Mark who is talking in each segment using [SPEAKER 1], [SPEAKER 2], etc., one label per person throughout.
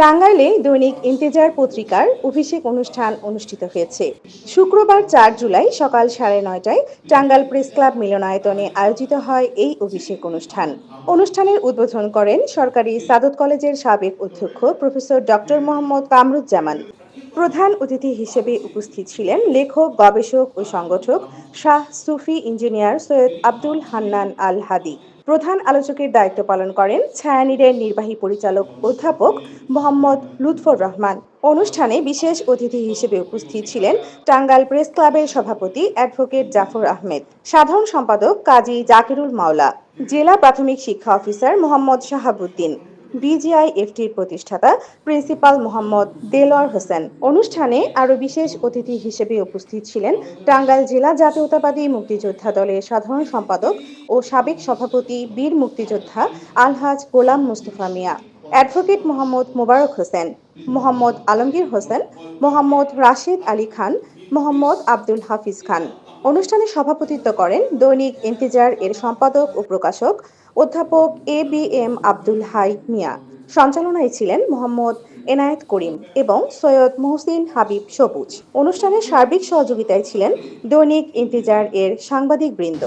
[SPEAKER 1] টাঙ্গাইলে দৈনিক ইন্তেজার পত্রিকার অভিষেক অনুষ্ঠান অনুষ্ঠিত হয়েছে শুক্রবার চার জুলাই সকাল সাড়ে নয়টায় টাঙ্গাইল প্রেস ক্লাব মিলনায়তনে আয়োজিত হয় এই অভিষেক অনুষ্ঠান অনুষ্ঠানের উদ্বোধন করেন সরকারি সাদত কলেজের সাবেক অধ্যক্ষ প্রফেসর ডক্টর মোহাম্মদ কামরুজ্জামান প্রধান অতিথি হিসেবে উপস্থিত ছিলেন লেখক গবেষক ও সংগঠক শাহ সুফি ইঞ্জিনিয়ার সৈয়দ আব্দুল হান্নান আল হাদি প্রধান আলোচকের দায়িত্ব পালন করেন ছায়ানীরের নির্বাহী পরিচালক অধ্যাপক মোহাম্মদ লুৎফর রহমান অনুষ্ঠানে বিশেষ অতিথি হিসেবে উপস্থিত ছিলেন টাঙ্গাইল প্রেস ক্লাবের সভাপতি অ্যাডভোকেট জাফর আহমেদ সাধারণ সম্পাদক কাজী জাকিরুল মাওলা জেলা প্রাথমিক শিক্ষা অফিসার মোহাম্মদ শাহাবুদ্দিন বিজিআইএফটির প্রতিষ্ঠাতা প্রিন্সিপাল মোহাম্মদ দেলোয়ার হোসেন অনুষ্ঠানে আরও বিশেষ অতিথি হিসেবে উপস্থিত ছিলেন টাঙ্গাইল জেলা জাতীয়তাবাদী মুক্তিযোদ্ধা দলের সাধারণ সম্পাদক ও সাবেক সভাপতি বীর মুক্তিযোদ্ধা আলহাজ গোলাম মুস্তফা মিয়া অ্যাডভোকেট মোহাম্মদ মোবারক হোসেন মোহাম্মদ আলমগীর হোসেন মোহাম্মদ রাশেদ আলী খান মোহাম্মদ আব্দুল হাফিজ খান অনুষ্ঠানে সভাপতিত্ব করেন দৈনিক ইন্তেজার এর সম্পাদক ও প্রকাশক অধ্যাপক A B M Abdul Hai Mia সঞ্চালনায় ছিলেন মোহাম্মদ এনায়েত করিম এবং সৈয়দ মোহসিন হাবিব সবুজ অনুষ্ঠানে সার্বিক সহযোগিতায় ছিলেন দৈনিক ইন্তিজার এর সাংবাদিক বৃন্দ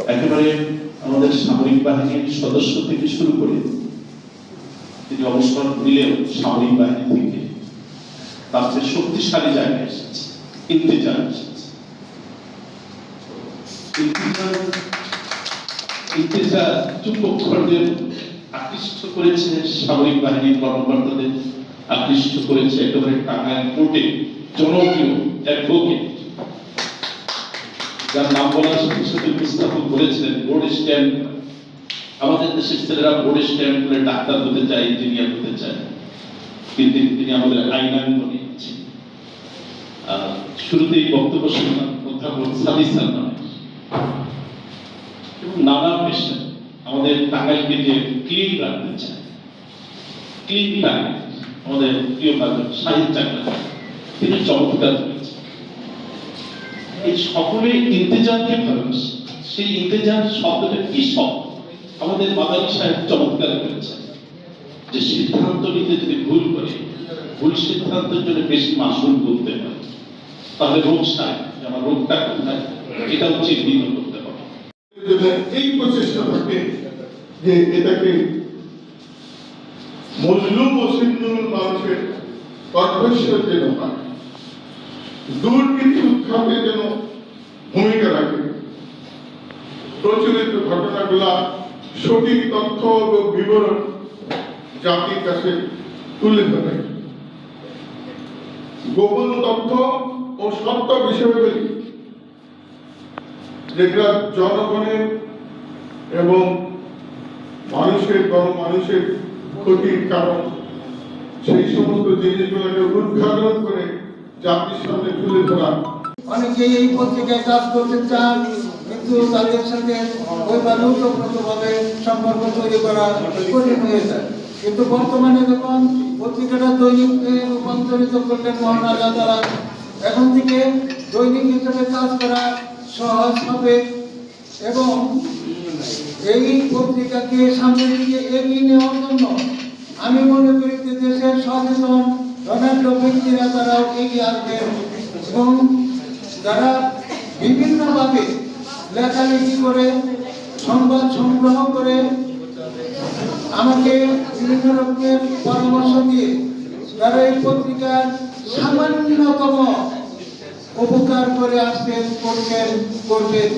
[SPEAKER 2] আমাদের সামরিক বাহিনীর সদস্য থেকে শুরু করে তিনি অবসর নিলেও সামরিক বাহিনী থেকে তার চেয়ে শক্তিশালী জায়গায় এসেছে এসেছে চুম্বকদের আকৃষ্ট করেছে সামরিক বাহিনীর কর্মকর্তাদের আকৃষ্ট করেছে একেবারে টাঙ্গাইল কোর্টে জনপ্রিয় অ্যাডভোকেট যার নাম বলার সাথে বিস্থাপন করেছিলেন বোর্ড স্ট্যাম্প আমাদের দেশের ছেলেরা বোর্ড স্ট্যাম্প করে ডাক্তার হতে চায় ইঞ্জিনিয়ার হতে চায় কিন্তু তিনি আমাদের আইন আইন বানিয়েছেন শুরুতেই বক্তব্য শুনলাম অধ্যাপক সাদিস এবং নানা আমাদের টাঙ্গাইলকে যে ক্লিন রাখতে চায় ক্লিন আমাদের প্রিয় সাহিত্য তিনি চমৎকার এই সকলে ইন্তেজারকে ভালোবাসে সেই ইন্তেজার শব্দটা কি শব্দ আমাদের মাদানী সাহেব চমৎকার করেছেন যে সিদ্ধান্ত নিতে যদি ভুল করে ভুল সিদ্ধান্তের জন্য বেশি মাসুল করতে হয় তাহলে রোগ সাহেব আমার রোগটা কোথায় এটা হচ্ছে
[SPEAKER 3] এই প্রচেষ্টা থাকে যে এটাকে মজলুম ও সিন্ধুল মানুষের কণ্ঠস্বর যেন হয় দুর্নীতি উৎখাতে যেন ভূমিকা রাখে প্রচলিত ঘটনাগুলা সঠিক তথ্য ও বিবরণ জাতির কাছে তুলে ধরে গোপন তথ্য ও সত্য বিষয়গুলি যেটা জনগণের এবং মানুষের মানুষের ক্ষতির কারণ সেই সমস্ত জিনিসগুলোকে উদ্ঘাটন করে জাতির সামনে তুলে ধরা অনেকেই এই পত্রিকায় কাজ করতে চান কিন্তু তাদের সাথে সম্পর্ক তৈরি করা কঠিন হয়ে যায় কিন্তু বর্তমানে যখন পত্রিকাটা দৈনিক রূপান্তরিত করলেন মহানা দাদারা তারা এখন থেকে দৈনিক হিসেবে কাজ করা সহজ হবে এবং এই পত্রিকাকে সামনের দিকে এগিয়ে নেওয়ার জন্য আমি মনে করি যে দেশের সচেতন ধনাঢ্য ব্যক্তিরা তারাও এগিয়ে আসবেন এবং যারা বিভিন্নভাবে লেখালেখি করে সংবাদ সংগ্রহ করে আমাকে বিভিন্ন রকমের পরামর্শ দিয়ে তারা এই পত্রিকার সামান্যতম উপকার করে আসবেন করবেন করবেন